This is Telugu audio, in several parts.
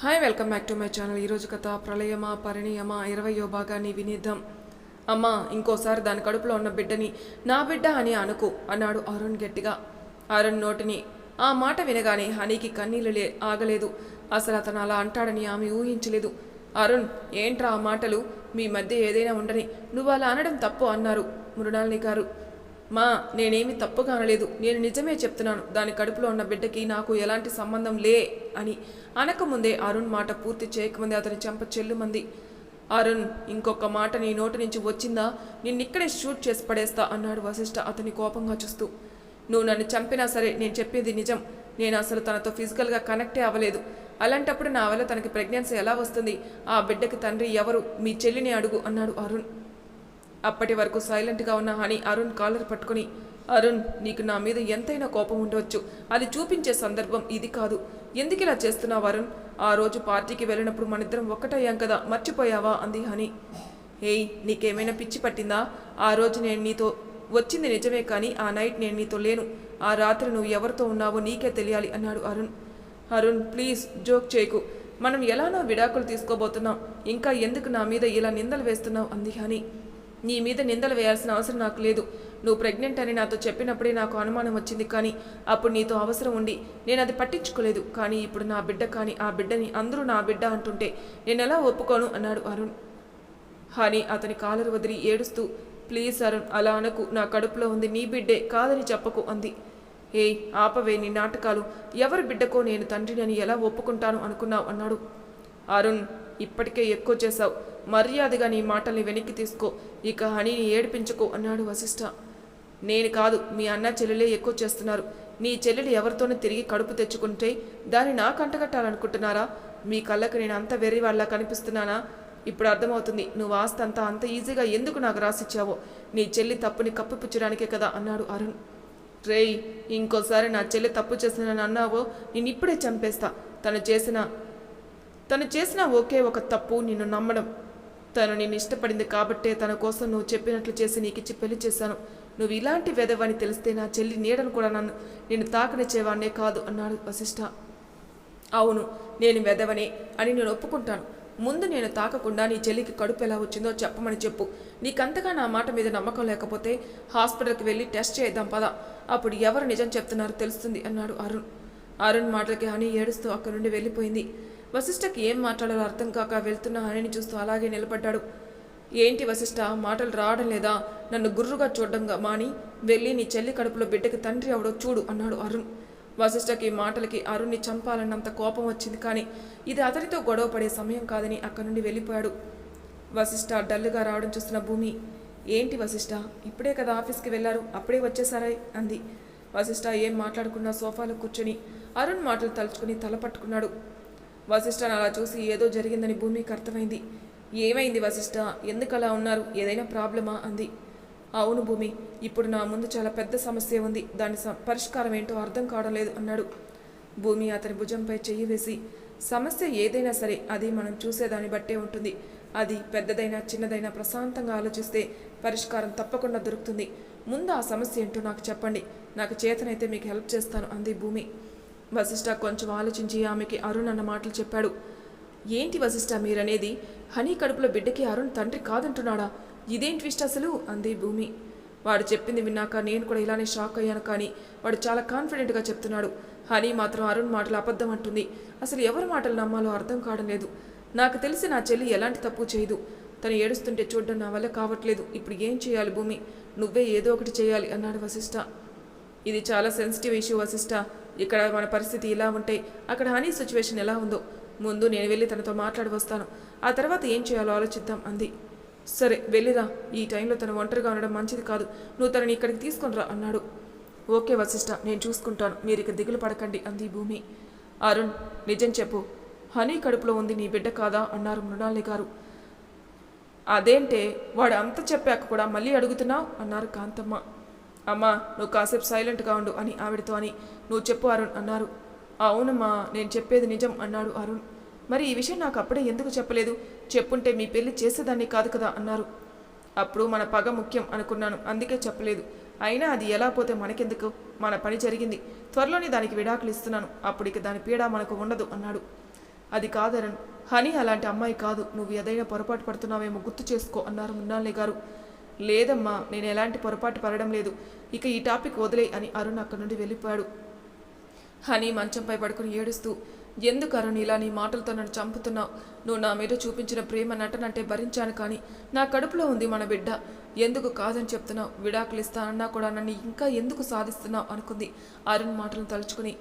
Hi welcome back to my channel ఈరోజు కథ ప్రళయమా పరిణయమా ఇరవయో భాగాన్ని వినిద్దాం. అమ్మా ఇంకోసారి దాని కడుపులో ఉన్న బిడ్డని నా బిడ్డ అని అనుకో అన్నాడు అరుణ్ గట్టిగా. అరుణ్ నోటిని. ఆ మాట వినగానే హనీకి కన్నీళ్ళు లే ఆగలేదు. అసలు అతను అలా అంటాడని ఆమె ఊహించలేదు. అరుణ్ ఏంట్రా ఆ మాటలు? మీ మధ్య ఏదైనా ఉండని. నువ్వు అలా అనడం తప్పు అన్నారు మృణాలిని గారు. మా నేనేమి తప్పుగా అనలేదు. నేను నిజమే చెప్తున్నాను. దాని కడుపులో ఉన్న బిడ్డకి నాకు ఎలాంటి సంబంధం లే అని. అనకముందే అరుణ్ మాట పూర్తి చేయకముందే అతని చెంప చెల్లుమంది. అరుణ్ ఇంకొక మాట నీ నోటి నుంచి వచ్చిందా? నిన్నిక్కడే షూట్ చేసి పడేస్తా అన్నాడు వశిష్ఠ అతని కోపంగా చూస్తూ. నువ్వు నన్ను చంపినా సరే నేను చెప్పేది నిజం. నేను అసలు తనతో ఫిజికల్గా కనెక్టే అవ్వలేదు. అలాంటప్పుడు నా వల్ల తనకి ప్రెగ్నెన్సీ ఎలా వస్తుంది? ఆ బిడ్డకి తండ్రి ఎవరు? మీ చెల్లిని అడుగు అన్నాడు అరుణ్. అప్పటి వరకు సైలెంట్గా ఉన్న హని అరుణ్ కాలర్ పట్టుకుని అరుణ్ నీకు నా మీద ఎంతైనా కోపం ఉండవచ్చు అది చూపించే సందర్భం ఇది కాదు. ఎందుకు ఇలా చేస్తున్నావు అరుణ్? ఆ రోజు పార్టీకి వెళ్ళినప్పుడు మనిద్దరం ఒక్కటయ్యాం కదా మర్చిపోయావా? అంది హని. ఏయ్ నీకేమైనా పిచ్చి పట్టిందా? ఆ రోజు నేను నీతో వచ్చింది నిజమే కానీ ఆ నైట్ నేను నీతో లేను. ఆ రాత్రి నువ్వు ఎవరితో ఉన్నావో నీకే తెలియాలి అన్నాడు అరుణ్. అరుణ్ ప్లీజ్ జోక్ చేయకు. మనం ఎలానో విడాకులు తీసుకోబోతున్నాం. ఇంకా ఎందుకు నా మీద ఇలా నిందలు వేస్తున్నావు? అంది హని. నీ మీద నిందలు వేయాల్సిన అవసరం నాకు లేదు. నువ్వు ప్రెగ్నెంట్ అని నాతో చెప్పినప్పుడే నాకు అనుమానం వచ్చింది కానీ అప్పుడు నీతో అవసరం ఉండి నేను అది పట్టించుకోలేదు. కానీ ఇప్పుడు నా బిడ్డ కానీ ఆ బిడ్డని అందరూ నా బిడ్డ అంటుంటే నేను ఎలా ఒప్పుకోను? అన్నాడు అరుణ్. హని అతని కాలరు వదిలి ఏడుస్తూ ప్లీజ్ అరుణ్ అలా అనకు. నా కడుపులో ఉంది నీ బిడ్డే కాదని చెప్పకు అంది. ఏయ్ ఆపవే నీ నాటకాలు. ఎవరి బిడ్డకో నేను తండ్రిని అని ఎలా ఒప్పుకుంటాను అనుకున్నావు? అన్నాడు. అరుణ్ ఇప్పటికే ఎక్కువ చేశావు. మర్యాదగా నీ మాటల్ని వెనక్కి తీసుకో. ఇక హనీని ఏడిపించుకో అన్నాడు వశిష్ఠ నేను కాదు మీ అన్న చెల్లెలే ఎక్కువ చేస్తున్నారు. నీ చెల్లెలు ఎవరితోనూ తిరిగి కడుపు తెచ్చుకుంటే దాన్ని నా కంటగట్టాలనుకుంటున్నారా? మీ కళ్ళకు నేను అంత వెర్రి వాళ్ళ కనిపిస్తున్నానా? ఇప్పుడు అర్థమవుతుంది నువ్వు ఆస్తి అంతా అంత ఈజీగా ఎందుకు నాకు రాసిచ్చావో? నీ చెల్లి తప్పుని కప్పిపుచ్చడానికే కదా అన్నాడు అరుణ్. రేయ్ ఇంకోసారి నా చెల్లి తప్పు చేసిన అన్నావో నేను ఇప్పుడే చంపేస్తా. తను చేసిన తను చేసిన ఒకే ఒక తప్పు నిన్ను నమ్మడం. తను నిన్ను ఇష్టపడింది కాబట్టే తన కోసం నువ్వు చెప్పినట్లు చేసి నీకిచ్చి పెళ్ళి చేశాను. నువ్వు ఇలాంటి వెదవని తెలిస్తే నా చెల్లి నీడను కూడా నన్ను నిన్ను తాకనిచ్చేవాడినే కాదు అన్నాడు వశిష్ఠ అవును నేను వెదవనే అని నేను ఒప్పుకుంటాను. ముందు నేను తాకకుండా నీ చెల్లికి కడుపు ఎలా వచ్చిందో చెప్పమని చెప్పు. నీకంతగా నా మాట మీద నమ్మకం లేకపోతే హాస్పిటల్కి వెళ్ళి టెస్ట్ చేద్దాం పద. అప్పుడు ఎవరు నిజం చెప్తున్నారో తెలుస్తుంది అన్నాడు అరుణ్. అరుణ్ మాటలకి హని ఏడుస్తూ అక్కడి నుండి వెళ్ళిపోయింది. వశిష్ఠకి ఏం మాట్లాడాలో అర్థం కాక వెళ్తున్న హనిని చూస్తూ అలాగే నిలబడ్డాడు. ఏంటి వశిష్ఠ? మాటలు రావడం లేదా? నన్ను గుర్రుగా చూడడంగా మాని వెళ్ళి నీ చెల్లి కడుపులో బిడ్డకి తండ్రి అవడో చూడు అన్నాడు అరుణ్. వశిష్ఠకి మాటలకి అరుణ్ని చంపాలన్నంత కోపం వచ్చింది కానీ ఇది అతనితో గొడవ పడే సమయం కాదని అక్కడి నుండి వెళ్ళిపోయాడు. వశిష్ఠ డల్లుగా రావడం చూస్తున్న భూమి. ఏంటి వశిష్ఠ? ఇప్పుడే కదా ఆఫీస్కి వెళ్ళారు అప్పుడే వచ్చేసారా అంది. వశిష్ఠ ఏం మాట్లాడుకున్నా సోఫాలో కూర్చొని అరుణ్ మాటలు తలుచుకుని తల పట్టుకున్నాడు. వశిష్ఠను అలా చూసి ఏదో జరిగిందని భూమికి అర్థమైంది. ఏమైంది వశిష్ఠ? ఎందుకు అలా ఉన్నారు? ఏదైనా ప్రాబ్లమా? అంది. అవును భూమి ఇప్పుడు నా ముందు చాలా పెద్ద సమస్య ఉంది. దాని పరిష్కారం ఏంటో అర్థం కావడం లేదు అన్నాడు. భూమి అతని భుజంపై చెయ్యి వేసి సమస్య ఏదైనా సరే అది మనం చూసేదాన్ని బట్టే ఉంటుంది. అది పెద్దదైనా చిన్నదైనా ప్రశాంతంగా ఆలోచిస్తే పరిష్కారం తప్పకుండా దొరుకుతుంది. ముందు ఆ సమస్య ఏంటో నాకు చెప్పండి. నాకు చేతనైతే మీకు హెల్ప్ చేస్తాను అంది భూమి. వశిష్ఠ కొంచెం ఆలోచించి ఆమెకి అరుణ్ అన్న మాటలు చెప్పాడు. ఏంటి వశిష్ఠ మీరనేది? హనీ కడుపులో బిడ్డకి అరుణ్ తండ్రి కాదంటున్నాడా? ఇదేం ట్విస్ట్ అసలు? అంది భూమి. వాడు చెప్పింది విన్నాక నేను కూడా ఇలానే షాక్ అయ్యాను కానీ వాడు చాలా కాన్ఫిడెంట్గా చెప్తున్నాడు. హనీ మాత్రం అరుణ్ మాటలు అబద్ధం అంటుంది. అసలు ఎవరి మాటలు నమ్మాలో అర్థం కావడం లేదు నాకు తెలిసి నా చెల్లి ఎలాంటి తప్పు చేయదు. తను ఏడుస్తుంటే చూడడం నా వల్ల కావట్లేదు. ఇప్పుడు ఏం చేయాలి భూమి? నువ్వే ఏదో ఒకటి చేయాలి అన్నాడు వశిష్ఠ. ఇది చాలా సెన్సిటివ్ ఇష్యూ వశిష్ట ఇక్కడ మన పరిస్థితి ఇలా ఉంటే అక్కడ హనీ సిచ్యువేషన్ ఎలా ఉందో ముందు నేను వెళ్ళి తనతో మాట్లాడి వస్తాను. ఆ తర్వాత ఏం చేయాలో ఆలోచిద్దాం అంది. సరే వెళ్ళిరా. ఈ టైంలో తను ఒంటరిగా ఉండడం మంచిది కాదు. నువ్వు తనని ఇక్కడికి తీసుకొనిరా అన్నాడు. ఓకే వశిష్ట నేను చూసుకుంటాను. మీరు ఇక దిగులు పడకండి అంది భూమి. అరుణ్ నిజం చెప్పు. హనీ కడుపులో ఉంది నీ బిడ్డ కాదా? అన్నారు మృణాలి గారు. అదేంటే వాడు అంత చెప్పాక కూడా మళ్ళీ అడుగుతున్నావు? అన్నారు కాంతమ్మ. అమ్మా నువ్వు కాసేపు సైలెంట్గా ఉండు అని ఆవిడతో అని. నువ్వు చెప్పు అరుణ్ అన్నారు. అవునమ్మా నేను చెప్పేది నిజం అన్నాడు అరుణ్. మరి ఈ విషయం నాకు అప్పుడే ఎందుకు చెప్పలేదు? చెప్పుంటే మీ పెళ్ళి చేసేదాన్ని కాదు కదా అన్నారు. అప్పుడు మన పగ ముఖ్యం అనుకున్నాను. అందుకే చెప్పలేదు. అయినా అది ఎలా పోతే మనకెందుకు? మన పని జరిగింది. త్వరలోనే దానికి విడాకులు ఇస్తున్నాను. అప్పటికి దాని పీడ మనకు ఉండదు అన్నాడు. అది కాదరణ్. హనీ అలాంటి అమ్మాయి కాదు. నువ్వు ఏదైనా పొరపాటు పడుతున్నావేమో గుర్తు చేసుకో అన్నారు మున్నాళ్ళే గారు. లేదమ్మా నేను ఎలాంటి పొరపాటు పడడం లేదు. ఇక ఈ టాపిక్ వదిలే అని అరుణ్ అక్కడి నుండి వెళ్ళిపోయాడు. హనీ మంచంపై పడుకుని ఏడుస్తూ ఎందుకు అరుణ్ ఇలా నీ మాటలతో నన్ను చంపుతున్నావు? నువ్వు నా మీద చూపించిన ప్రేమ నటనంటే భరించాను కానీ నా కడుపులో ఉంది మన బిడ్డ. ఎందుకు కాదని చెప్తున్నావు? విడాకులు ఇస్తానన్నా కూడా నన్ను ఇంకా ఎందుకు సాధిస్తున్నావు? అనుకుంది అరుణ్ మాటలను తలుచుకుని.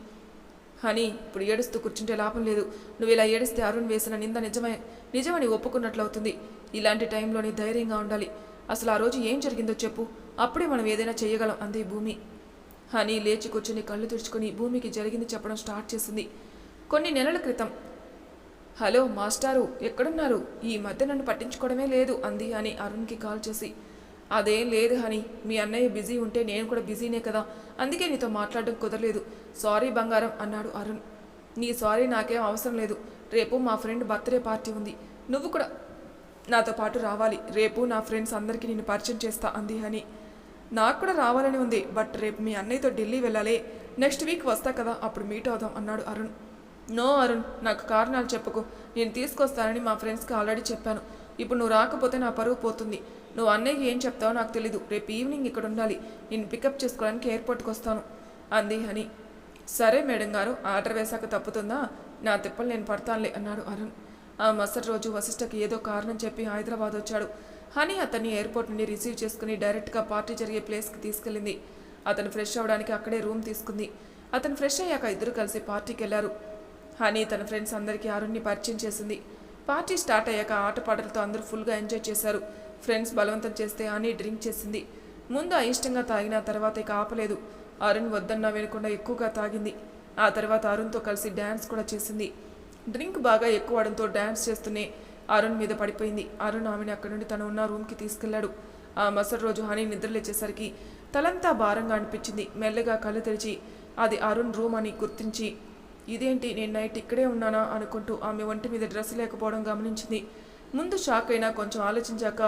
హనీ ఇప్పుడు ఏడుస్తూ కూర్చుంటే లాభం లేదు. నువ్వు ఇలా ఏడిస్తే అరుణ్ వేసిన నింద నిజమే నిజమని ఒప్పుకున్నట్లు అవుతుంది ఇలాంటి టైంలోని ధైర్యంగా ఉండాలి. అసలు ఆ రోజు ఏం జరిగిందో చెప్పు. అప్పుడే మనం ఏదైనా చేయగలం అంది భూమి. హనీ లేచి కూర్చుని కళ్ళు తుడుచుకుని భూమికి జరిగింది చెప్పడం స్టార్ట్ చేసింది. కొన్ని నెలల క్రితం. హలో మాస్టారు ఎక్కడున్నారు? ఈ మధ్య నన్ను పట్టించుకోవడమే లేదు అంది అని అరుణ్కి కాల్ చేసి. అదేం లేదు హని మీ అన్నయ్య బిజీ ఉంటే నేను కూడా బిజీనే కదా అందుకే నీతో మాట్లాడడం కుదరలేదు. సారీ బంగారం అన్నాడు అరుణ్. నీ సారీ నాకేం అవసరం లేదు. రేపు మా ఫ్రెండ్ బర్త్డే పార్టీ ఉంది. నువ్వు కూడా నాతో పాటు రావాలి. రేపు నా ఫ్రెండ్స్ అందరికీ నేను పరిచయం చేస్తా అంది హని. నాకు కూడా రావాలని ఉంది బట్ రేపు మీ అన్నయ్యతో ఢిల్లీ వెళ్ళాలి. నెక్స్ట్ వీక్ వస్తా కదా అప్పుడు మీట్ అవుదాం అన్నాడు అరుణ్. నో అరుణ్ నాకు కారణాలు చెప్పుకు. నేను తీసుకొస్తానని మా ఫ్రెండ్స్కి ఆల్రెడీ చెప్పాను. ఇప్పుడు నువ్వు రాకపోతే నా పరువు పోతుంది. నువ్వు అన్నయ్యకి ఏం చెప్తావో నాకు తెలీదు. రేపు ఈవినింగ్ ఇక్కడ ఉండాలి. నేను పికప్ చేసుకోవడానికి ఎయిర్పోర్ట్కి వస్తాను అంది హని. సరే మేడం గారు ఆర్డర్ వేశాక తప్పుతుందా? నా తిప్పలు నేను పడతానులే అన్నాడు అరుణ్. ఆ మరుసటి రోజు వశిష్ఠకి ఏదో కారణం చెప్పి హైదరాబాద్ వచ్చాడు. హనీ అతన్ని ఎయిర్పోర్ట్ నుండి రిసీవ్ చేసుకుని డైరెక్ట్గా పార్టీ జరిగే ప్లేస్కి తీసుకెళ్ళింది. అతను ఫ్రెష్ అవ్వడానికి అక్కడే రూమ్ తీసుకుంది. అతను ఫ్రెష్ అయ్యాక ఇద్దరు కలిసి పార్టీకి వెళ్ళారు. హనీ తన ఫ్రెండ్స్ అందరికీ అరుణ్ని పరిచయం చేసింది. పార్టీ స్టార్ట్ అయ్యాక ఆటపాటలతో అందరూ ఫుల్గా ఎంజాయ్ చేశారు. ఫ్రెండ్స్ బలవంతం చేస్తే హనీ డ్రింక్ చేసింది. ముందు అయిష్టంగా తాగిన తర్వాత ఇక ఆపలేదు. అరుణ్ వద్దన్నా వినకుండా ఎక్కువగా తాగింది. ఆ తర్వాత అరుణ్తో కలిసి డ్యాన్స్ కూడా చేసింది. డ్రింక్ బాగా ఎక్కువ అవడంతో డ్యాన్స్ చేస్తూనే అరుణ్ మీద పడిపోయింది. అరుణ్ ఆమెను అక్కడి నుండి తను ఉన్న రూమ్కి తీసుకెళ్ళాడు. ఆ మసరు రోజు హనీ నిద్రలేచేసరికి తలంతా భారంగా అనిపించింది. మెల్లగా కళ్ళు తెరిచి అది అరుణ్ రూమ్ అని గుర్తించి ఇదేంటి నేను నైట్ ఇక్కడే ఉన్నానా? అనుకుంటూ ఆమె ఒంటి మీద డ్రెస్ లేకపోవడం గమనించింది. ముందు షాక్ అయినా కొంచెం ఆలోచించాక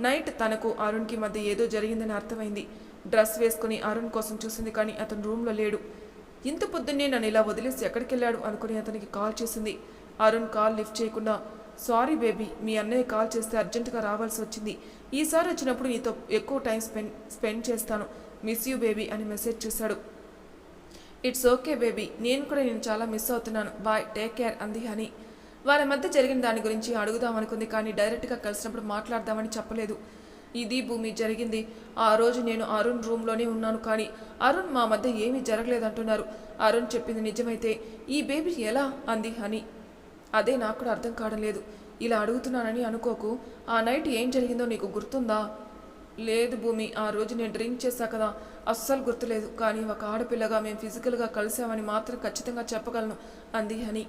నైట్ తనకు అరుణ్కి మధ్య ఏదో జరిగిందని అర్థమైంది. డ్రెస్ వేసుకుని అరుణ్ కోసం చూసింది కానీ అతను రూమ్లో లేడు. ఇంత పొద్దున్నే నన్ను ఇలా వదిలేసి ఎక్కడికి వెళ్ళాడు అనుకుని అతనికి కాల్ చేసింది. అరుణ్ కాల్ లిఫ్ట్ చేయకుండా సారీ బేబీ మీ అన్నయ్య కాల్ చేస్తే అర్జెంటుగా రావాల్సి వచ్చింది. ఈసారి వచ్చినప్పుడు నీతో ఎక్కువ టైం స్పెండ్ స్పెండ్ చేస్తాను. మిస్ యూ బేబీ అని మెసేజ్ చేశాడు. ఇట్స్ ఓకే బేబీ నేను కూడా నేను చాలా మిస్ అవుతున్నాను. బాయ్ టేక్ కేర్ అంది హనీ. వాళ్ళ మధ్య జరిగిన దాని గురించి అడుగుదాం అనుకుంది కానీ డైరెక్ట్గా కలిసినప్పుడు మాట్లాడదామని చెప్పలేదు. ఇది భూమి జరిగింది. ఆ రోజు నేను అరుణ్ రూమ్లోనే ఉన్నాను కానీ అరుణ్ మా మధ్య ఏమీ జరగలేదంటున్నారు. అరుణ్ చెప్పింది నిజమైతే ఈ బేబీ ఎలా అంది హని? అదే నాకు కూడా అర్థం కావడం లేదు. ఇలా అడుగుతున్నానని అనుకోకు. ఆ నైట్ ఏం జరిగిందో నీకు గుర్తుందా? లేదు భూమి ఆ రోజు నేను డ్రింక్ చేశా కదా. అస్సలు గుర్తులేదు. కానీ ఒక ఆడపిల్లగా మేము ఫిజికల్గా కలిసామని మాత్రం ఖచ్చితంగా చెప్పగలను అంది హని.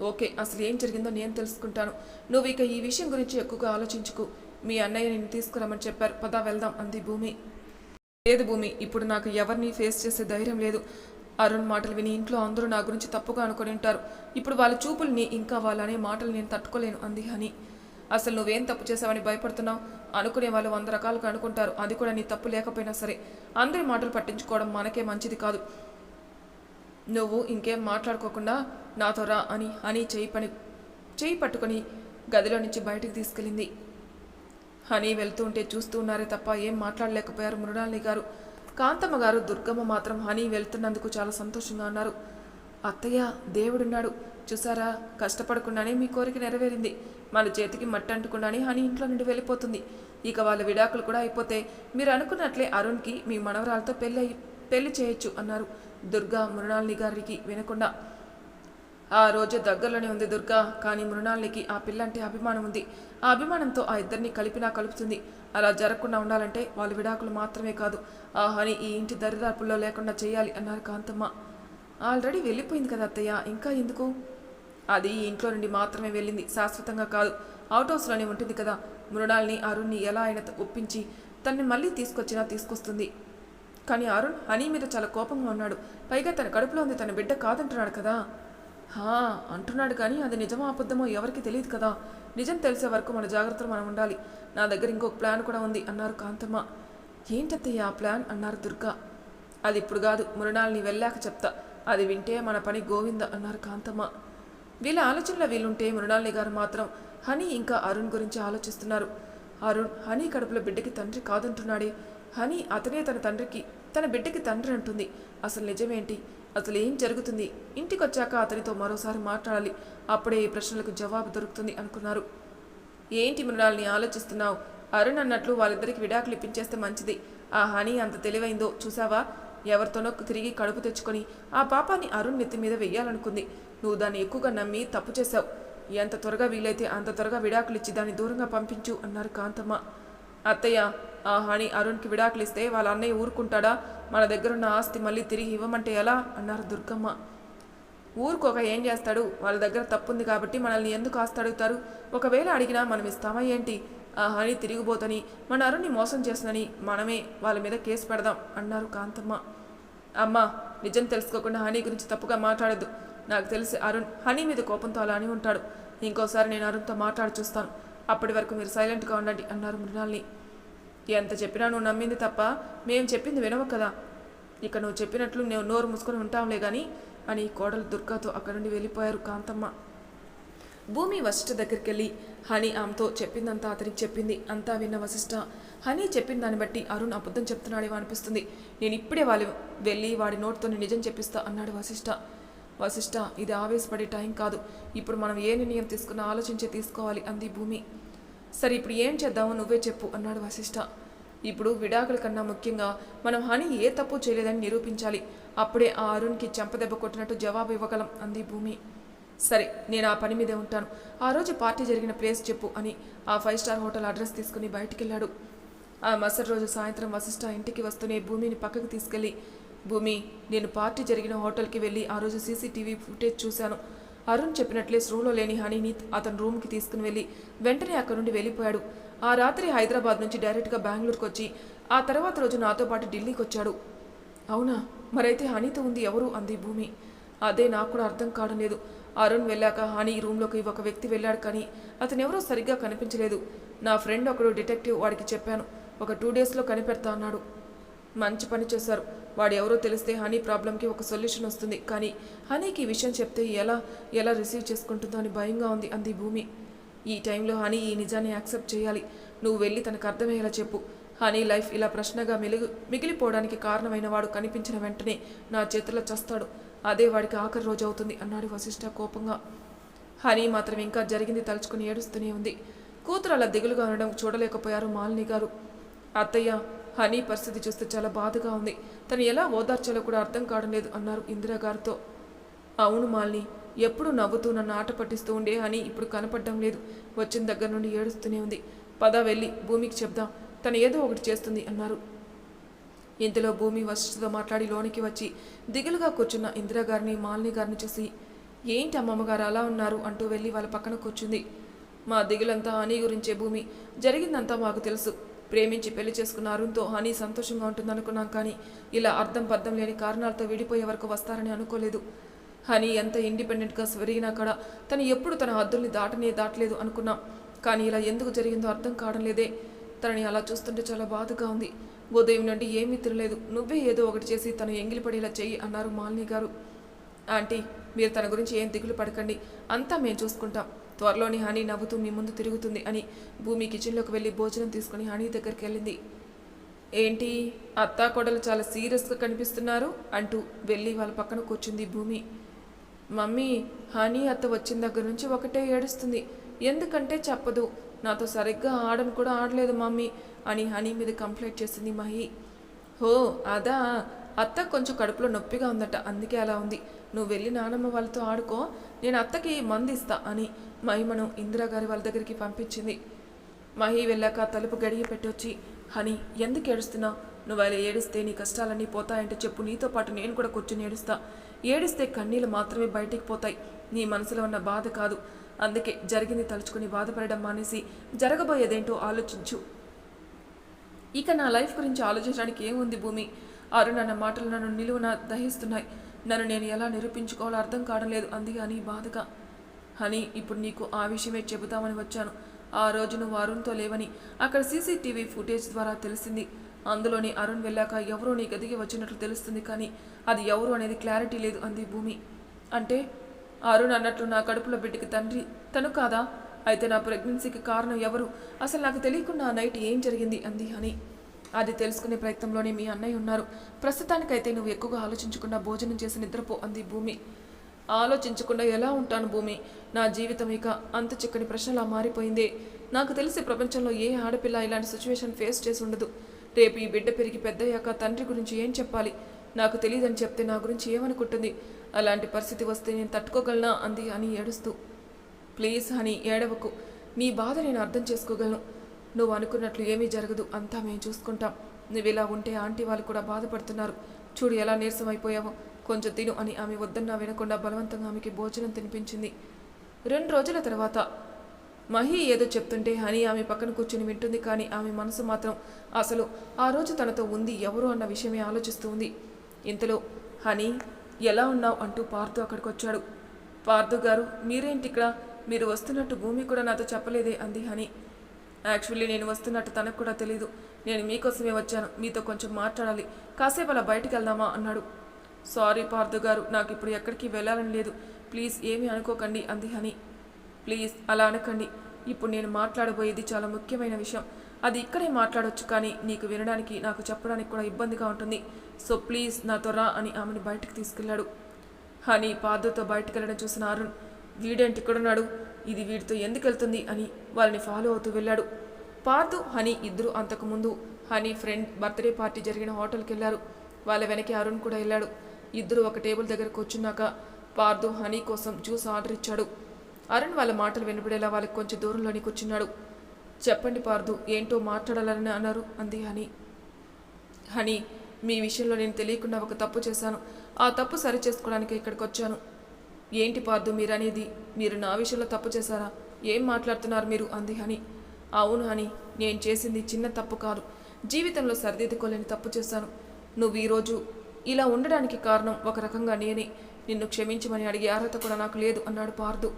ఓకే అసలు ఏం జరిగిందో నేను తెలుసుకుంటాను. నువ్వు ఇక ఈ విషయం గురించి ఎక్కువగా ఆలోచించుకు. మీ అన్నయ్య నేను తీసుకురమ్మని చెప్పారు. పదా వెళ్దాం అంది భూమి. లేదు భూమి ఇప్పుడు నాకు ఎవరిని ఫేస్ చేసే ధైర్యం లేదు. అరుణ్ మాటలు విని ఇంట్లో అందరూ నా గురించి తప్పుగా అనుకుని ఉంటారు. ఇప్పుడు వాళ్ళ చూపుల్ని ఇంకా వాళ్ళనే మాటలు నేను తట్టుకోలేను అంది హని. అసలు నువ్వేం తప్పు చేసావని భయపడుతున్నావు? అనుకునే వాళ్ళు వంద రకాలుగా అనుకుంటారు. అది కూడా నీ తప్పు లేకపోయినా సరే. అందరి మాటలు పట్టించుకోవడం మనకే మంచిది కాదు. నువ్వు ఇంకేం మాట్లాడుకోకుండా నాతో రా అని హనీ చేయి పని చేయి పట్టుకొని గదిలో నుంచి బయటికి తీసుకెళ్ళింది. హనీ వెళ్తూ ఉంటే చూస్తూ ఉన్నారే తప్ప ఏం మాట్లాడలేకపోయారు మృణాలిని గారు. కాంతమ్మ గారు దుర్గమ్మ మాత్రం హనీ వెళ్తున్నందుకు చాలా సంతోషంగా ఉన్నారు. అత్తయ్య దేవుడున్నాడు. చూసారా? కష్టపడకుండానే మీ కోరిక నెరవేరింది. మన చేతికి మట్టి అంటుకుండానే హనీ ఇంట్లో నుండి వెళ్ళిపోతుంది. ఇక వాళ్ళ విడాకులు కూడా అయిపోతే మీరు అనుకున్నట్లే అరుణ్కి మీ మనవరాలతో పెళ్ళి పెళ్ళి చేయొచ్చు అన్నారు దుర్గా మృణాలిని గారికి వినకుండా. ఆ రోజు దగ్గరలోనే ఉంది దుర్గా. కానీ మృణాలినికి ఆ పిల్ల అంటే అభిమానం ఉంది. ఆ అభిమానంతో ఆ ఇద్దరిని కలిపినా కలుపుతుంది. అలా జరగకుండా ఉండాలంటే వాళ్ళు విడాకులు మాత్రమే కాదు. ఆ హని ఈ ఇంటి దరిదాపుల్లో లేకుండా చేయాలి అన్నారు కాంతమ్మ. ఆల్రెడీ వెళ్ళిపోయింది కదా అత్తయ్య. ఇంకా ఎందుకు? అది ఈ ఇంట్లో నుండి మాత్రమే వెళ్ళింది. శాశ్వతంగా కాదు. అవుట్ హౌస్లోనే ఉంటుంది కదా. మృణాల్ని అరుణ్ని ఎలా అయినా ఒప్పించి తన్ని మళ్ళీ తీసుకొచ్చినా తీసుకొస్తుంది. కానీ అరుణ్ హనీ మీద చాలా కోపంగా ఉన్నాడు. పైగా తన కడుపులో ఉంది. తన బిడ్డ కాదంటున్నాడు కదా. హా అంటున్నాడు కానీ అది నిజమో అబద్ధమో ఎవరికి తెలియదు కదా. నిజం తెలిసే వరకు మన జాగ్రత్తలు మనం ఉండాలి. నా దగ్గర ఇంకొక ప్లాన్ కూడా ఉంది అన్నారు కాంతమ్మ. ఏంటత్తయ్య ఆ ప్లాన్? అన్నారు దుర్గా. అది ఇప్పుడు కాదు మృణాల్ని వెళ్ళాక చెప్తా. అది వింటే మన పని గోవింద అన్నారు కాంతమ్మ. వీళ్ళ ఆలోచనలో వీళ్ళుంటే మృణాలిని గారు మాత్రం హనీ ఇంకా అరుణ్ గురించి ఆలోచిస్తున్నారు. అరుణ్ హనీ కడుపులో బిడ్డకి తండ్రి కాదంటున్నాడే. హనీ అతనే తన తండ్రికి తన బిడ్డకి తండ్రి అంటుంది. అసలు నిజమేంటి? అసలు ఏం జరుగుతుంది? ఇంటికొచ్చాక అతనితో మరోసారి మాట్లాడాలి. అప్పుడే ఈ ప్రశ్నలకు జవాబు దొరుకుతుంది అనుకున్నారు. ఏంటి మృణాలని ఆలోచిస్తున్నావు? అరుణ్ అన్నట్లు వాళ్ళిద్దరికి విడాకులు ఇప్పించేస్తే మంచిది. ఆ హనీ అంత తెలివైందో చూసావా? ఎవరితోనో తిరిగి కడుపు తెచ్చుకొని ఆ పాపాన్ని అరుణ్ నెత్తి మీద వెయ్యాలనుకుంది. నువ్వు దాన్ని ఎక్కువగా నమ్మి తప్పు చేశావు. ఎంత త్వరగా వీలైతే అంత త్వరగా విడాకులు ఇచ్చి దాన్ని దూరంగా పంపించు అన్నారు కాంతమ్మ. అత్తయ్య హని అరుణ్కి విడాకులు ఇస్తే వాళ్ళ అన్నయ్య ఊరుకుంటాడా? మన దగ్గరున్న ఆస్తి మళ్ళీ తిరిగి ఇవ్వమంటే ఎలా? అన్నారు దుర్గమ్మ. ఊరుకోక ఏం చేస్తాడు? వాళ్ళ దగ్గర తప్పుంది కాబట్టి మనల్ని ఎందుకు ఆస్తి అడుగుతారు? ఒకవేళ అడిగినా మనం ఇస్తామా ఏంటి? ఆ హని తిరిగిపోతని మన అరుణ్ని మోసం చేస్తుందని మనమే వాళ్ళ మీద కేసు పెడదాం అన్నారు కాంతమ్మ. అమ్మా నిజం తెలుసుకోకుండా హనీ గురించి తప్పుగా మాట్లాడద్దు. నాకు తెలిసి అరుణ్ హనీ మీద కోపంతో అలా అని ఉంటాడు. ఇంకోసారి నేను అరుణ్తో మాట్లాడి చూస్తాను. అప్పటి వరకు మీరు సైలెంట్గా ఉండండి అన్నారు మృణాల్ని. ఎంత చెప్పినా నువ్వు నమ్మింది తప్ప మేం చెప్పింది వినవు కదా. ఇక నువ్వు చెప్పినట్లు నేను నోరు మూసుకొని ఉంటాంలే గాని అని కోడలు దుర్గాతో అక్కడి నుండి వెళ్ళిపోయారు కాంతమ్మ. భూమి వశిష్ఠ దగ్గరికి వెళ్ళి హనీ ఆమెతో చెప్పిందంతా అతనికి చెప్పింది అంతా విన్న వశిష్ఠ. హనీ చెప్పిన దాన్ని బట్టి అరుణ్ అబద్ధం చెప్తున్నాడేమో అనిపిస్తుంది. నేను ఇప్పుడే వాళ్ళు వెళ్ళి వాడి నోటితో నిజం చెప్పిస్తా అన్నాడు వశిష్ఠ. వశిష్ఠ ఇది ఆవేశపడే టైం కాదు. ఇప్పుడు మనం ఏ నిర్ణయం తీసుకున్నా ఆలోచించే తీసుకోవాలి అంది భూమి. సరే ఇప్పుడు ఏం చేద్దామో నువ్వే చెప్పు అన్నాడు వశిష్ఠ ఇప్పుడు విడాకుల కన్నా ముఖ్యంగా మనం హని ఏ తప్పు చేయలేదని నిరూపించాలి. అప్పుడే ఆ అరుణ్కి చెంపదెబ్బ కొట్టినట్టు జవాబు ఇవ్వగలం అంది భూమి. సరే నేను ఆ పని మీదే ఉంటాను. ఆ రోజు పార్టీ జరిగిన ప్లేస్ చెప్పు అని ఆ ఫైవ్ స్టార్ హోటల్ అడ్రస్ తీసుకుని బయటికెళ్ళాడు. ఆ మరుసటి రోజు సాయంత్రం వశిష్ఠ ఇంటికి వస్తూనే భూమిని పక్కకు తీసుకెళ్ళి భూమి నేను పార్టీ జరిగిన హోటల్కి వెళ్ళి ఆ రోజు సీసీటీవీ ఫుటేజ్ చూశాను. అరుణ్ చెప్పినట్లే స్రూలో లేని హనీని అతను రూమ్కి తీసుకుని వెళ్ళి వెంటనే అక్కడి నుండి వెళ్ళిపోయాడు. ఆ రాత్రి హైదరాబాద్ నుంచి డైరెక్ట్గా బెంగళూరుకు వచ్చి ఆ తర్వాత రోజు నాతో పాటు ఢిల్లీకి వచ్చాడు. అవునా? మరైతే హనీతో ఉంది ఎవరు? అంది భూమి. అదే నాకు కూడా అర్థం కావడం లేదు. అరుణ్ వెళ్ళాక హనీ రూమ్లోకి ఒక వ్యక్తి వెళ్ళాడు కానీ అతను ఎవరో సరిగ్గా కనిపించలేదు. నా ఫ్రెండ్ ఒకడు డిటెక్టివ్ వాడికి చెప్పాను. ఒక టూ డేస్లో కనిపెడతా అన్నాడు. మంచి పని చేశారు. వాడు ఎవరో తెలిస్తే హనీ ప్రాబ్లంకి ఒక సొల్యూషన్ వస్తుంది. కానీ హనీకి ఈ విషయం చెప్తే ఎలా ఎలా రిసీవ్ చేసుకుంటుందో అని భయంగా ఉంది అంది భూమి. ఈ టైంలో హనీ ఈ నిజాన్ని యాక్సెప్ట్ చేయాలి. నువ్వు వెళ్ళి తనకు అర్థమయ్యేలా చెప్పు. హనీ లైఫ్ ఇలా ప్రశ్నగా మిలుగు మిగిలిపోవడానికి కారణమైన వాడు కనిపించిన వెంటనే నా చేతిలో చస్తాడు. అదే వాడికి ఆఖరి రోజు అవుతుంది అన్నాడు వశిష్ఠ కోపంగా. హనీ మాత్రం ఇంకా జరిగింది తలుచుకుని ఏడుస్తూనే ఉంది. కూతురు అలా దిగులుగా ఉండడం చూడలేకపోయారు మాలిని గారు. అత్తయ్య హనీ పరిస్థితి చూస్తే చాలా బాధగా ఉంది. తను ఎలా ఓదార్చాలో కూడా అర్థం కావడం లేదు అన్నారు ఇందిరా గారితో. అవును మాలిని ఎప్పుడు నవ్వుతూ నన్ను ఆట పట్టిస్తూ ఉండే హనీ ఇప్పుడు కనపడడం లేదు. వచ్చిన దగ్గర నుండి ఏడుస్తూనే ఉంది. పద వెళ్ళి భూమికి చెప్దాం. తను ఏదో ఒకటి చేస్తుంది అన్నారు. ఇంతలో భూమి వశిష్ఠతో మాట్లాడి లోనికి వచ్చి దిగులుగా కూర్చున్న ఇందిరా గారిని మాలిని గారిని చూసి ఏంటి అమ్మమ్మగారు అలా ఉన్నారు? అంటూ వెళ్ళి వాళ్ళ పక్కన కూర్చుంది. మా దిగులంతా హనీ గురించే భూమి. జరిగిందంతా మాకు తెలుసు. ప్రేమించి పెళ్ళి చేసుకున్న అరుణ్తో హనీ సంతోషంగా ఉంటుందనుకున్నాం కానీ ఇలా అర్థం పర్థం లేని కారణాలతో విడిపోయే వరకు వస్తారని అనుకోలేదు. హనీ ఎంత ఇండిపెండెంట్గా పెరిగినా కూడా తను ఎప్పుడు తన హద్దుల్ని దాటనే దాటలేదు అనుకున్నాం. కానీ ఇలా ఎందుకు జరిగిందో అర్థం కావడం లేదే. తనని అలా చూస్తుంటే చాలా బాధగా ఉంది. ఉదయం నుండి ఏమీ తినలేదు. నువ్వే ఏదో ఒకటి చేసి తను ఎంగిలిపడేలా చెయ్యి అన్నారు మాలిని గారు. ఆంటీ మీరు తన గురించి ఏం దిగులు పడకండి. అంతా మేము చూసుకుంటాం. త్వరలోని హనీ నవ్వుతూ మీ ముందు తిరుగుతుంది అని భూమి కిచెన్లోకి వెళ్ళి భోజనం తీసుకుని హనీ దగ్గరికి వెళ్ళింది. ఏంటి? అత్తా కొడలు చాలా సీరియస్గా కనిపిస్తున్నారు అంటూ వెళ్ళి వాళ్ళ పక్కన కూర్చుంది భూమి. మమ్మీ హనీ అత్త వచ్చిన దగ్గర నుంచి ఒకటే ఏడుస్తుంది. ఎందుకంటే చెప్పదు. నాతో సరిగ్గా ఆడను కూడా ఆడలేదు మమ్మీ అని హనీ మీద కంప్లైంట్ చేసింది మహి. హో అదా. అత్త కొంచెం కడుపులో నొప్పిగా ఉందట. అందుకే అలా ఉంది. నువ్వు వెళ్ళి నానమ్మ వాళ్ళతో ఆడుకో. నేను అత్తకి మందిస్తా అని మహిమను ఇందిరాగారి వాళ్ళ దగ్గరికి పంపించింది. మహి వెళ్ళాక తలుపు గడియ పెట్టొచ్చి హనీ ఎందుకు ఏడుస్తున్నా? నువ్వు అలా ఏడిస్తే నీ కష్టాలన్నీ పోతాయంటే చెప్పు నీతో పాటు నేను కూడా కూర్చొని ఏడుస్తా. ఏడిస్తే కన్నీళ్ళు మాత్రమే బయటికి పోతాయి. నీ మనసులో ఉన్న బాధ కాదు. అందుకే జరిగింది తలుచుకుని బాధపడడం మానేసి జరగబోయేదేంటో ఆలోచించు. ఇక నా లైఫ్ గురించి ఆలోచించడానికి ఏముంది భూమి? అరుణ్ అన్న మాటలు నన్ను నిలువున దహిస్తున్నాయి. నన్ను నేను ఎలా నిరూపించుకోవాలో అర్థం కావడం లేదు. అంది అని బాధగా అని ఇప్పుడు నీకు ఆ విషయమే చెబుతామని వచ్చాను. ఆ రోజు నువ్వు అరుణ్తో లేవని అక్కడ సీసీటీవీ ఫుటేజ్ ద్వారా తెలిసింది. అందులోని అరుణ్ వెళ్ళాక ఎవరో నీ గదికి వచ్చినట్లు తెలుస్తుంది కానీ అది ఎవరు అనేది క్లారిటీ లేదు అంది భూమి. అంటే అరుణ్ అన్నట్లు నా కడుపులో బిడ్డకి తండ్రి తను కాదా? అయితే నా ప్రెగ్నెన్సీకి కారణం ఎవరు? అసలు నాకు తెలియకుండా ఆ నైట్ ఏం జరిగింది? అంది అని అది తెలుసుకునే ప్రయత్నంలోనే మీ అన్నయ్య ఉన్నారు. ప్రస్తుతానికైతే నువ్వు ఎక్కువగా ఆలోచించకుండా భోజనం చేసి నిద్రపో అంది భూమి. ఆలోచించకుండా ఎలా ఉంటాను భూమి? నా జీవితం ఇక అంత చిక్కని ప్రశ్నలా మారిపోయింది. నాకు తెలిసి ప్రపంచంలో ఏ ఆడపిల్ల ఇలాంటి సిచ్యువేషన్ ఫేస్ చేసి ఉండదు. రేపు ఈ బిడ్డ పెరిగి పెద్దయ్యాక తండ్రి గురించి ఏం చెప్పాలి? నాకు తెలియదని చెప్తే నా గురించి ఏమనుకుంటుంది? అలాంటి పరిస్థితి వస్తే నేను తట్టుకోగలనా? అంది అని ఏడుస్తూ. ప్లీజ్ హనీ ఏడవకు. నీ బాధ నేను అర్థం చేసుకోగలను. నువ్వు అనుకున్నట్లు ఏమీ జరగదు. అంతా మేము చూసుకుంటాం. నువ్వు ఇలా ఉంటే ఆంటీ వాళ్ళు కూడా బాధపడుతున్నారు. చూడు ఎలా నీరసం కొంచెం తిను అని ఆమె వద్దన్నా వినకుండా బలవంతంగా ఆమెకి భోజనం తినిపించింది. రెండు రోజుల తర్వాత మహి ఏదో చెప్తుంటే హనీ ఆమె పక్కన కూర్చుని వింటుంది కానీ ఆమె మనసు మాత్రం అసలు ఆ రోజు తనతో ఉంది ఎవరు అన్న విషయమే ఆలోచిస్తూ ఉంది. ఇంతలో హనీ ఎలా ఉన్నావు? అంటూ పార్థు అక్కడికి వచ్చాడు పార్థు గారు మీరేంటి ఇక్కడ? మీరు వస్తున్నట్టు భూమి కూడా నాతో చెప్పలేదే అంది హనీ. యాక్చువల్లీ నేను వస్తున్నట్టు తనకు కూడా తెలీదు. నేను మీకోసమే వచ్చాను. మీతో కొంచెం మాట్లాడాలి. కాసేపు అలా బయటికి వెళ్దామా? అన్నాడు. సారీ పార్థు గారు. నాకు ఇప్పుడు ఎక్కడికి వెళ్ళాలని లేదు. ప్లీజ్ ఏమీ అనుకోకండి అంది హనీ. ప్లీజ్ అలా అనకండి. ఇప్పుడు నేను మాట్లాడబోయేది చాలా ముఖ్యమైన విషయం. అది ఇక్కడే మాట్లాడొచ్చు కానీ నీకు వినడానికి నాకు చెప్పడానికి కూడా ఇబ్బందిగా ఉంటుంది. సో ప్లీజ్ నాతో రా అని ఆమెను బయటకు తీసుకెళ్ళాడు. హనీ పార్థతో బయటకు వెళ్ళడం చూసిన అరుణ్ వీడేంటి ఇక్కడున్నాడు? ఇది వీడితో ఎందుకు వెళ్తుంది అని వాళ్ళని ఫాలో అవుతూ వెళ్ళాడు. పార్థు హనీ ఇద్దరు అంతకుముందు హనీ ఫ్రెండ్ బర్త్డే పార్టీ జరిగిన హోటల్కి వెళ్ళారు. వాళ్ళ వెనకే అరుణ్ కూడా వెళ్ళాడు. ఇద్దరు ఒక టేబుల్ దగ్గరకు వచ్చినాక పార్థు హనీ కోసం జ్యూస్ ఆర్డర్ ఇచ్చాడు. అరుణ్ వాళ్ళ మాటలు వినపడేలా వాళ్ళకి కొంచెం దూరంలోని కూర్చున్నాడు. చెప్పండి పార్థు ఏంటో మాట్లాడాలని అన్నారు అంది హనీ. హనీ మీ విషయంలో నేను తెలియకుండా ఒక తప్పు చేశాను. ఆ తప్పు సరి చేసుకోవడానికి ఇక్కడికి వచ్చాను ఏంటి పార్థు మీరనేది? మీరు నా విషయంలో తప్పు చేశారా? ఏం మాట్లాడుతున్నారు మీరు అంది హని. అవును హని నేను చేసింది చిన్న తప్పు కాదు. జీవితంలో సరిదిద్దుకోలేని తప్పు చేశాను. నువ్వు ఈరోజు ఇలా ఉండడానికి కారణం ఒక రకంగా నేనే. నిన్ను క్షమించమని అడిగే అర్హత కూడా నాకు లేదు అన్నాడు పార్థు.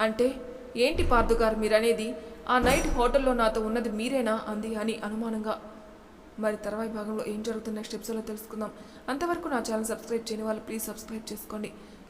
అంటే ఏంటి పార్థు గారు మీరనేది? ఆ నైట్ హోటల్లో నాతో ఉన్నది మీరేనా? అంది అని అనుమానంగా. మరి తర్వాయి భాగంలో ఏం జరుగుతుంది నెక్స్ట్ ఎపిసోడ్లో తెలుసుకుందాం. అంతవరకు నా ఛానల్ సబ్స్క్రైబ్ చేయని వాళ్ళు ప్లీజ్ సబ్స్క్రైబ్ చేసుకోండి.